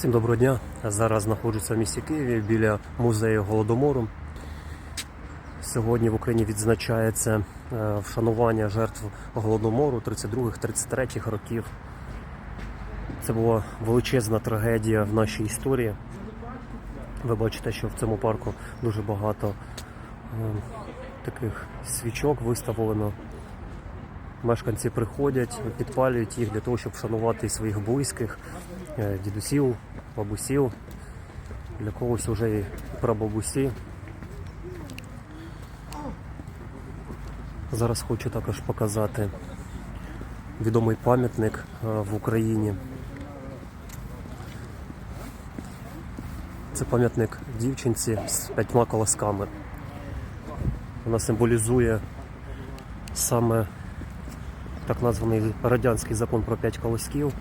Всім доброго дня. Зараз знаходжуся в місті Києві біля музею Голодомору. Сьогодні в Україні відзначається е, вшанування жертв Голодомору 32-33 років. Це була величезна трагедія в нашій історії. Ви бачите, що в цьому парку дуже багато е, таких свічок виставлено. Мешканці приходять, підпалюють їх для того, щоб вшанувати своїх близьких, е, дідусів, бабусів, для когось вже і прабабусі. Зараз хочу також показати відомий пам'ятник е, в Україні. Це пам'ятник дівчинці з п'ятьма колосками. Вона символізує саме так названий радянський закон про п'ять колосків,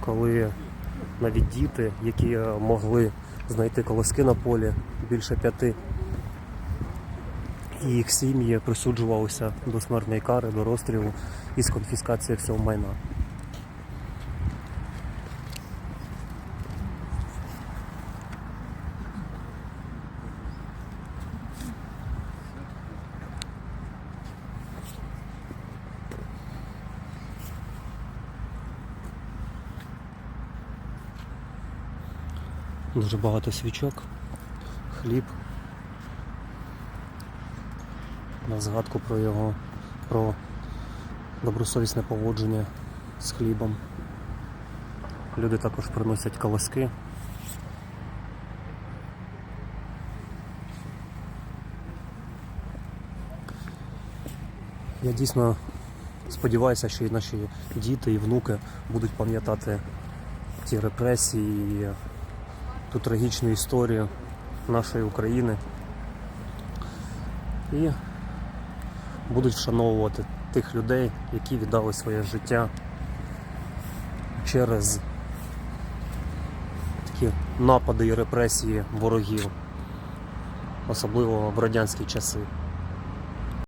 коли навіть діти, які е, могли знайти колоски на полі більше п'яти, їх сім'ї присуджувалися до смертної кари, до розстрілу і з конфіскації всього майна. Дуже багато свічок, хліб. На згадку про його, про добросовісне поводження з хлібом. Люди також приносять колоски. Я дійсно сподіваюся, що і наші діти і внуки будуть пам'ятати ті репресії, ту трагічну історію нашої України і будуть вшановувати тих людей, які віддали своє життя через такі напади і репресії ворогів, особливо в радянські часи.